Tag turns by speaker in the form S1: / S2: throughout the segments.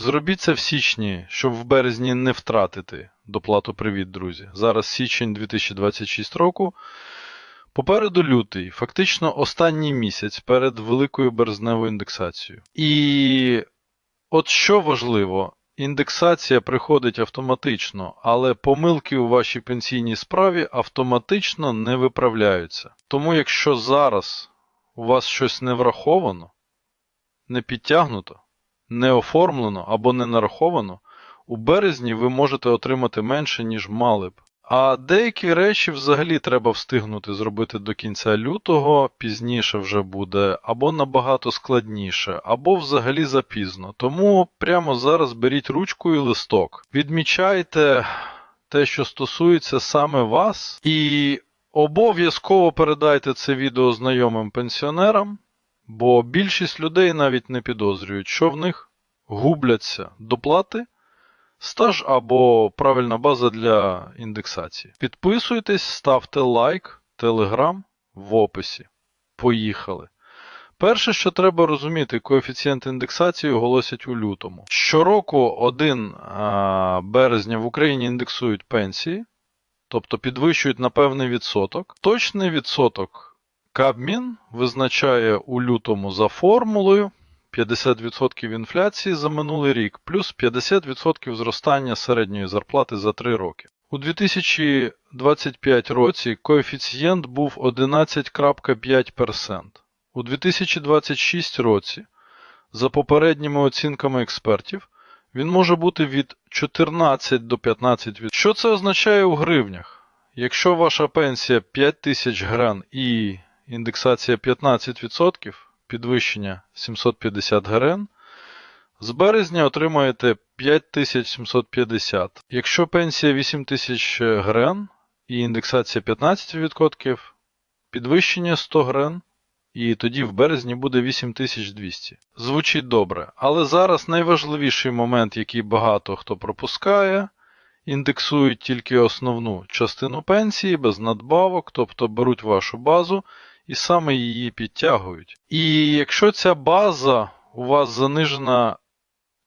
S1: Зробіть це в січні, щоб в березні не втратити доплату привіт, друзі. Зараз січень 2026 року. Попереду лютий, фактично останній місяць перед великою березневою індексацією. І от що важливо, індексація приходить автоматично, але помилки у вашій пенсійній справі автоматично не виправляються. Тому якщо зараз у вас щось не враховано, не підтягнуто, не оформлено або не нараховано, у березні ви можете отримати менше, ніж мали б. А деякі речі взагалі треба встигнути зробити до кінця лютого, пізніше вже буде, або набагато складніше, або взагалі запізно. Тому прямо зараз беріть ручку і листок. Відмічайте те, що стосується саме вас, і обов'язково передайте це відео знайомим пенсіонерам, бо більшість людей навіть не підозрюють, що в них губляться доплати стаж або правильна база для індексації. Підписуйтесь, ставте лайк, телеграм в описі. Поїхали. Перше, що треба розуміти, коефіцієнт індексації оголосять у лютому. Щороку 1 березня в Україні індексують пенсії, тобто підвищують на певний відсоток. Точний відсоток Кабмін визначає у лютому за формулою 50% інфляції за минулий рік, плюс 50% зростання середньої зарплати за 3 роки. У 2025 році коефіцієнт був 11,5%. У 2026 році, за попередніми оцінками експертів, він може бути від 14 до 15%. Що це означає у гривнях? Якщо ваша пенсія 5 тисяч гран і індексація 15%, підвищення 750 грн, з березня отримаєте 5750. Якщо пенсія 8000 грн і індексація 15%, підвищення 100 грн, і тоді в березні буде 8200. Звучить добре, але зараз найважливіший момент, який багато хто пропускає. Індексують тільки основну частину пенсії без надбавок, тобто беруть вашу базу і саме її підтягують. І якщо ця база у вас занижена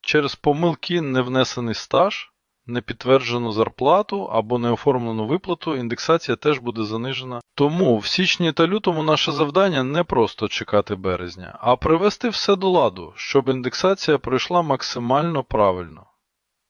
S1: через помилки не внесений стаж, не підтверджену зарплату або не оформлену виплату, індексація теж буде занижена. Тому в січні та лютому наше завдання не просто чекати березня, а привести все до ладу, щоб індексація пройшла максимально правильно.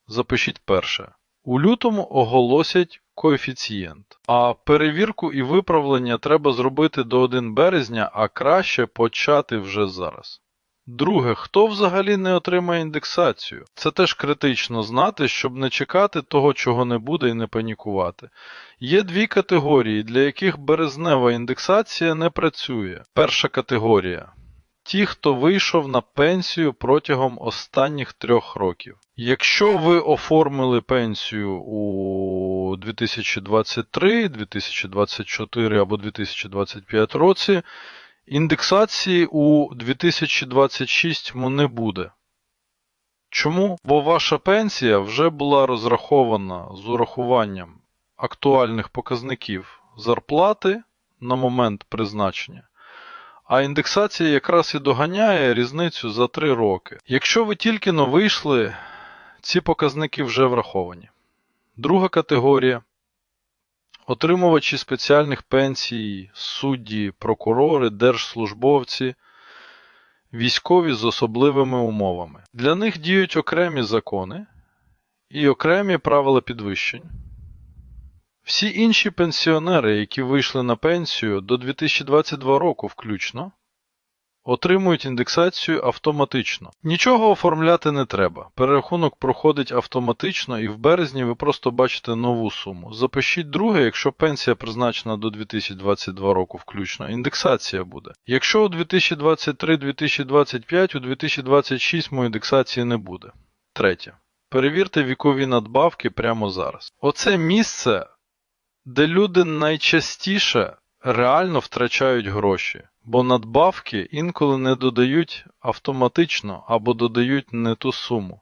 S1: Запишіть перше. У лютому оголосять коефіцієнт, а перевірку і виправлення треба зробити до 1 березня, а краще почати вже зараз. Друге, хто взагалі не отримає індексацію? Це теж критично знати, щоб не чекати того, чого не буде і не панікувати. Є дві категорії, для яких березнева індексація не працює. Перша категорія ті, хто вийшов на пенсію протягом останніх трьох років. Якщо ви оформили пенсію у 2023, 2024 або 2025 році, індексації у 2026 не буде. Чому? Бо ваша пенсія вже була розрахована з урахуванням актуальних показників зарплати на момент призначення. А індексація якраз і доганяє різницю за 3 роки. Якщо ви тільки но вийшли, ці показники вже враховані. Друга категорія отримувачі спеціальних пенсій, судді, прокурори, держслужбовці, військові з особливими умовами. Для них діють окремі закони і окремі правила підвищень. Всі інші пенсіонери, які вийшли на пенсію до 2022 року включно, отримують індексацію автоматично. Нічого оформляти не треба. Перерахунок проходить автоматично і в березні ви просто бачите нову суму. Запишіть друге, якщо пенсія призначена до 2022 року включно, індексація буде. Якщо у 2023-2025, у 2026 індексації не буде. Третє. Перевірте вікові надбавки прямо зараз. Оце місце де люди найчастіше реально втрачають гроші, бо надбавки інколи не додають автоматично або додають не ту суму.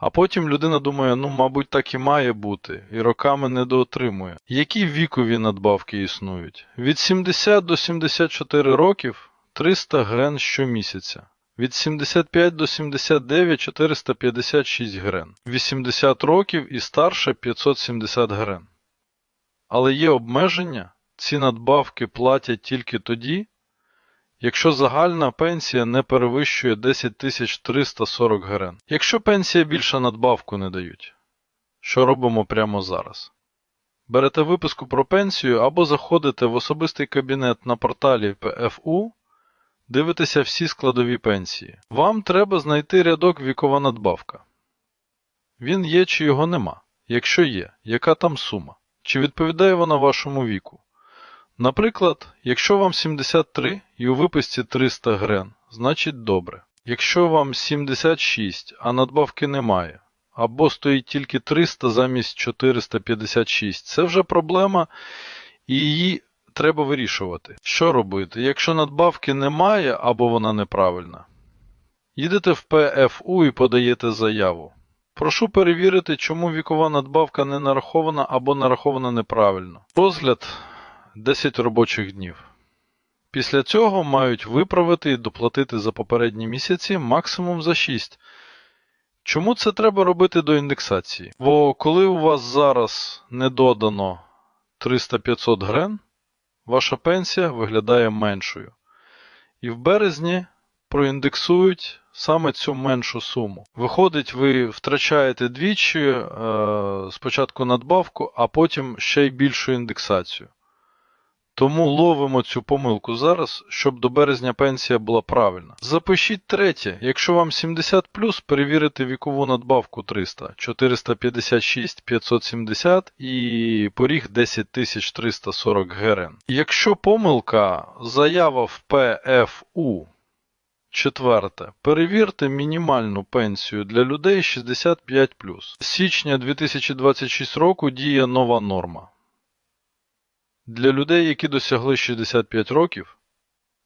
S1: А потім людина думає, ну, мабуть, так і має бути, і роками недоотримує. Які вікові надбавки існують? Від 70 до 74 років 300 грн щомісяця. Від 75 до 79 456 грн. 80 років і старше 570 грн. Але є обмеження, ці надбавки платять тільки тоді, якщо загальна пенсія не перевищує 10 340 грн. Якщо пенсія більше надбавку не дають. Що робимо прямо зараз? Берете виписку про пенсію або заходите в особистий кабінет на порталі PFU, дивитеся всі складові пенсії. Вам треба знайти рядок вікова надбавка. Він є чи його нема. Якщо є, яка там сума? Чи відповідає вона вашому віку? Наприклад, якщо вам 73 і у виписці 300 грн, значить добре. Якщо вам 76, а надбавки немає, або стоїть тільки 300 замість 456, це вже проблема, і її треба вирішувати. Що робити, якщо надбавки немає або вона неправильна? Їдете в ПФУ і подаєте заяву. Прошу перевірити, чому вікова надбавка не нарахована або нарахована неправильно. Розгляд 10 робочих днів. Після цього мають виправити і доплатити за попередні місяці максимум за 6. Чому це треба робити до індексації? Бо коли у вас зараз не додано 300-500 грн, ваша пенсія виглядає меншою. І в березні проіндексують саме цю меншу суму. Виходить, ви втрачаєте двічі е, спочатку надбавку, а потім ще й більшу індексацію. Тому ловимо цю помилку зараз, щоб до березня пенсія була правильна. Запишіть третє. Якщо вам 70 перевірити вікову надбавку 300, 456 570 і поріг 10340 грн. Якщо помилка, заява в ПФУ. Четверте. Перевірте мінімальну пенсію для людей 65 З січня 2026 року діє нова норма. Для людей, які досягли 65 років,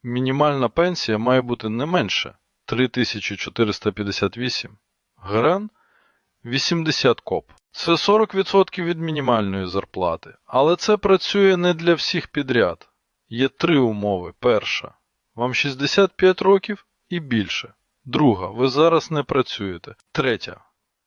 S1: мінімальна пенсія має бути не менше 3458 грн 80 коп. Це 40% від мінімальної зарплати. Але це працює не для всіх підряд. Є три умови. Перша. Вам 65 років і більше. Друга. Ви зараз не працюєте. Третя.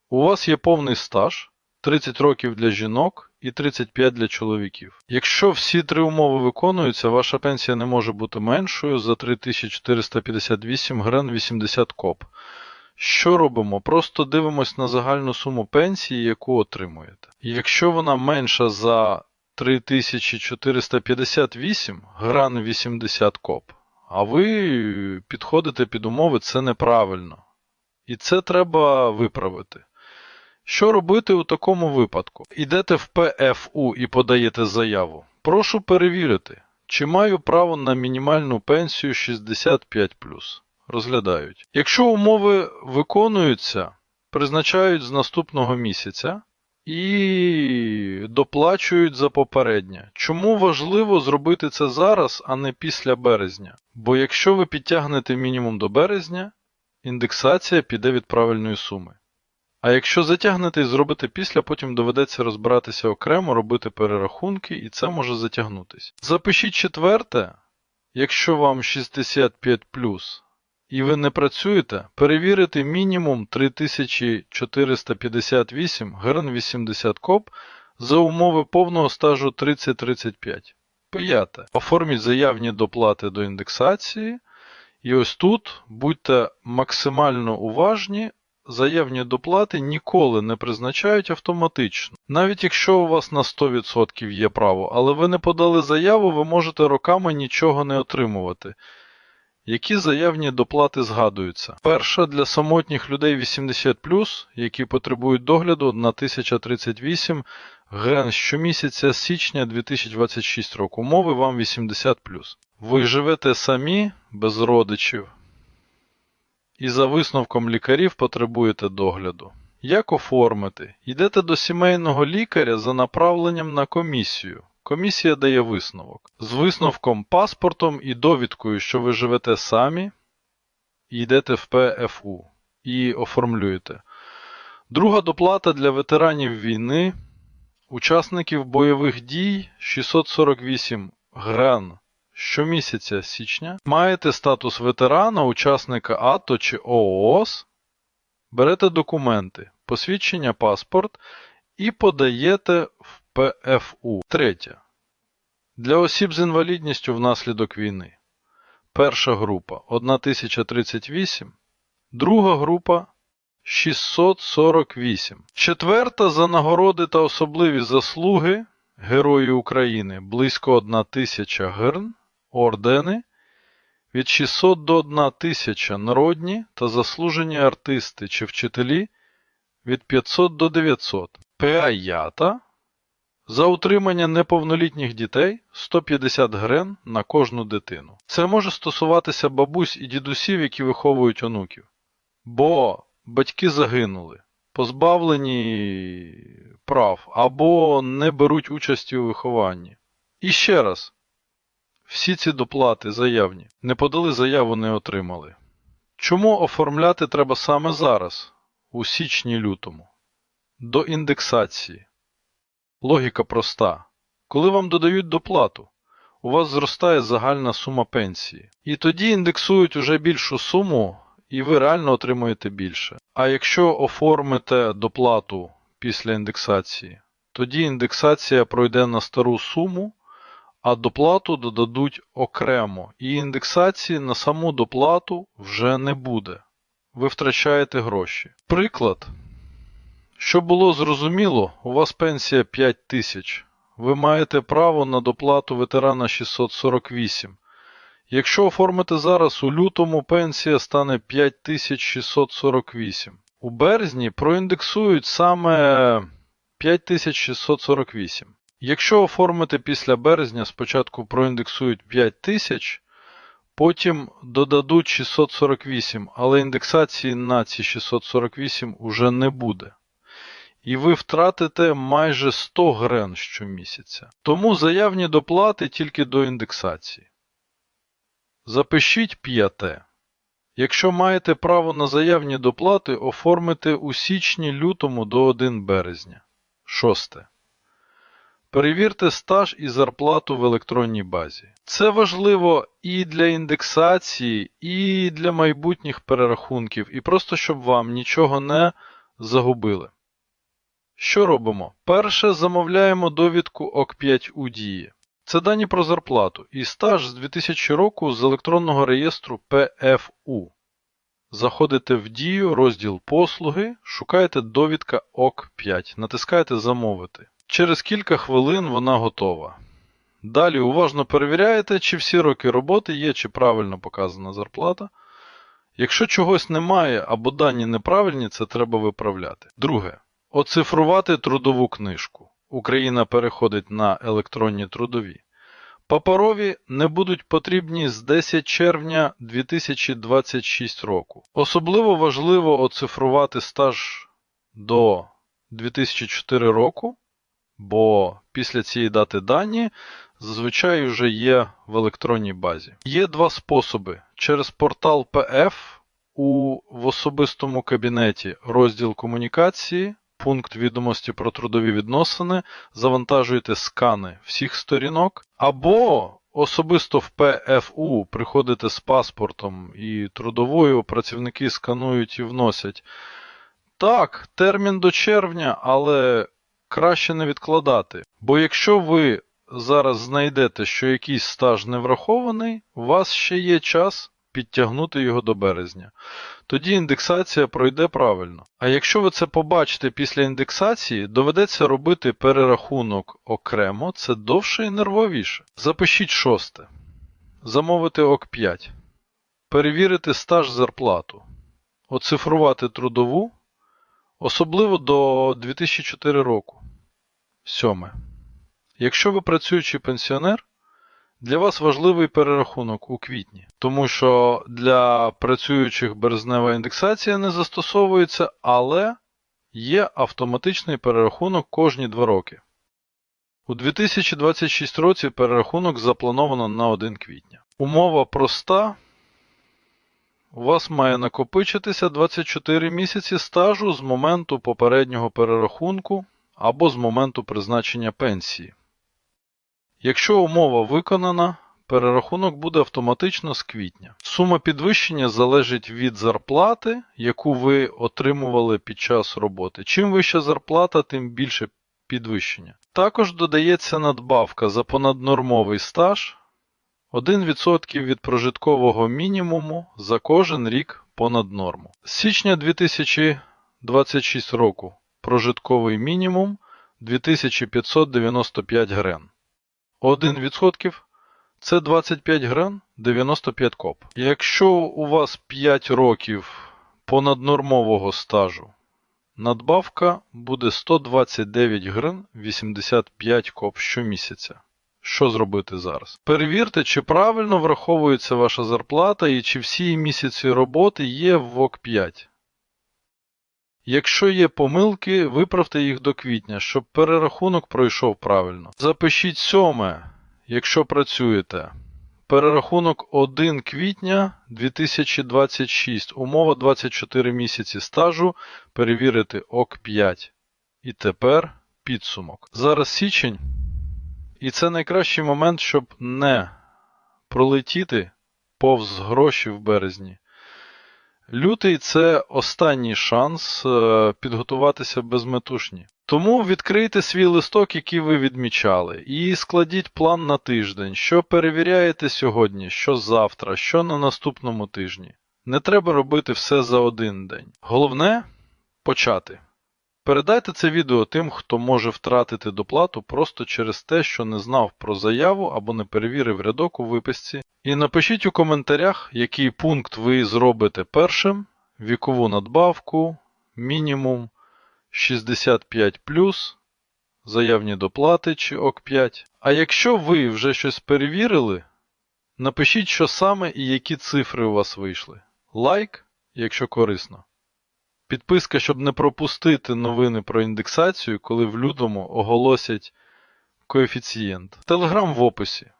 S1: У вас є повний стаж 30 років для жінок і 35 для чоловіків. Якщо всі три умови виконуються, ваша пенсія не може бути меншою за 3458 грн 80 коп. Що робимо? Просто дивимось на загальну суму пенсії, яку отримуєте. Якщо вона менша за 3458 гран 80 коп, а ви підходите під умови, це неправильно. І це треба виправити. Що робити у такому випадку? Ідете в ПФУ і подаєте заяву. Прошу перевірити, чи маю право на мінімальну пенсію 65. Розглядають. Якщо умови виконуються, призначають з наступного місяця і доплачують за попереднє. Чому важливо зробити це зараз, а не після березня? Бо якщо ви підтягнете мінімум до березня, індексація піде від правильної суми. А якщо затягнете і зробите після, потім доведеться розбиратися окремо, робити перерахунки, і це може затягнутися. Запишіть четверте, якщо вам 65 і ви не працюєте, перевірити мінімум 3458 грн 80 коп за умови повного стажу 30-35. П'яте. Оформіть заявні доплати до індексації. І ось тут будьте максимально уважні. Заявні доплати ніколи не призначають автоматично. Навіть якщо у вас на 100% є право, але ви не подали заяву, ви можете роками нічого не отримувати. Які заявні доплати згадуються? Перша для самотніх людей 80, які потребують догляду на 1038 грн щомісяця з січня 2026 року. Умови вам 80. Ви живете самі без родичів і за висновком лікарів потребуєте догляду. Як оформити? Йдете до сімейного лікаря за направленням на комісію. Комісія дає висновок. З висновком паспортом і довідкою, що ви живете самі, йдете в ПФУ і оформлюєте. Друга доплата для ветеранів війни, учасників бойових дій 648 гран щомісяця січня маєте статус ветерана, учасника АТО чи ООС, берете документи, посвідчення паспорт і подаєте в ПФУ. Третє. Для осіб з інвалідністю внаслідок війни. Перша група 1038, друга група 648. Четверта за нагороди та особливі заслуги Герої України близько 1000 грн, ордени від 600 до 1000 народні та заслужені артисти чи вчителі від 500 до 900. П'ята за утримання неповнолітніх дітей 150 грн на кожну дитину. Це може стосуватися бабусь і дідусів, які виховують онуків. Бо батьки загинули, позбавлені прав або не беруть участі у вихованні. І ще раз. Всі ці доплати заявні. Не подали заяву, не отримали. Чому оформляти треба саме зараз, у січні-лютому? До індексації. Логіка проста. Коли вам додають доплату, у вас зростає загальна сума пенсії. І тоді індексують уже більшу суму, і ви реально отримуєте більше. А якщо оформите доплату після індексації, тоді індексація пройде на стару суму, а доплату додадуть окремо, і індексації на саму доплату вже не буде. Ви втрачаєте гроші. Приклад. Щоб було зрозуміло, у вас пенсія 5 тисяч. Ви маєте право на доплату ветерана 648. Якщо оформите зараз у лютому, пенсія стане 5648. У березні проіндексують саме 5648. Якщо оформите після березня, спочатку проіндексують 5000, потім додадуть 648, але індексації на ці 648 уже не буде. І ви втратите майже 100 грн щомісяця. Тому заявні доплати тільки до індексації. Запишіть п'яте. Якщо маєте право на заявні доплати, оформите у січні-лютому до 1 березня. Шосте. Перевірте стаж і зарплату в електронній базі. Це важливо і для індексації, і для майбутніх перерахунків, і просто щоб вам нічого не загубили. Що робимо? Перше замовляємо довідку ОК5 у дії. Це дані про зарплату і стаж з 2000 року з електронного реєстру ПФУ. Заходите в дію, розділ послуги, шукаєте довідка ОК5, натискаєте Замовити. Через кілька хвилин вона готова. Далі уважно перевіряєте, чи всі роки роботи є, чи правильно показана зарплата. Якщо чогось немає або дані неправильні, це треба виправляти. Друге. Оцифрувати трудову книжку. Україна переходить на електронні трудові. Паперові не будуть потрібні з 10 червня 2026 року. Особливо важливо оцифрувати стаж до 2004 року, бо після цієї дати дані зазвичай вже є в електронній базі. Є два способи: через портал PF у в особистому кабінеті розділ комунікації пункт відомості про трудові відносини, завантажуєте скани всіх сторінок, або особисто в ПФУ приходите з паспортом і трудовою, працівники сканують і вносять. Так, термін до червня, але краще не відкладати. Бо якщо ви зараз знайдете, що якийсь стаж не врахований, у вас ще є час підтягнути його до березня. Тоді індексація пройде правильно. А якщо ви це побачите після індексації, доведеться робити перерахунок окремо, це довше і нервовіше. Запишіть шосте. Замовити ОК5. Перевірити стаж зарплату. Оцифрувати трудову, особливо до 2004 року. Сьоме. Якщо ви працюючий пенсіонер, для вас важливий перерахунок у квітні, тому що для працюючих березнева індексація не застосовується, але є автоматичний перерахунок кожні 2 роки. У 2026 році перерахунок заплановано на 1 квітня. Умова проста. У вас має накопичитися 24 місяці стажу з моменту попереднього перерахунку або з моменту призначення пенсії. Якщо умова виконана, перерахунок буде автоматично з квітня. Сума підвищення залежить від зарплати, яку ви отримували під час роботи. Чим вища зарплата, тим більше підвищення. Також додається надбавка за понаднормовий стаж 1% від прожиткового мінімуму за кожен рік понад норму. З січня 2026 року прожитковий мінімум 2595 грн. 1% це 25 грн 95 коп. Якщо у вас 5 років понаднормового стажу, надбавка буде 129 грн 85 коп щомісяця. Що зробити зараз? Перевірте, чи правильно враховується ваша зарплата і чи всі місяці роботи є в ВОК5. Якщо є помилки, виправте їх до квітня, щоб перерахунок пройшов правильно. Запишіть сьоме, якщо працюєте. Перерахунок 1 квітня 2026. Умова 24 місяці стажу. Перевірити ОК5. І тепер підсумок. Зараз січень. І це найкращий момент, щоб не пролетіти повз гроші в березні. Лютий це останній шанс е, підготуватися безметушні. Тому відкрийте свій листок, який ви відмічали, і складіть план на тиждень, що перевіряєте сьогодні, що завтра, що на наступному тижні. Не треба робити все за один день. Головне почати. Передайте це відео тим, хто може втратити доплату просто через те, що не знав про заяву або не перевірив рядок у виписці. І напишіть у коментарях, який пункт ви зробите першим, вікову надбавку, мінімум 65 заявні доплати чи ОК5. А якщо ви вже щось перевірили, напишіть, що саме і які цифри у вас вийшли. Лайк, якщо корисно. Підписка, щоб не пропустити новини про індексацію, коли в лютому оголосять коефіцієнт. Телеграм в описі.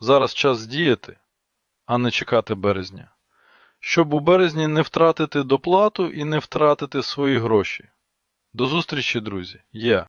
S1: Зараз час діяти, а не чекати березня. Щоб у березні не втратити доплату і не втратити свої гроші. До зустрічі, друзі. Є.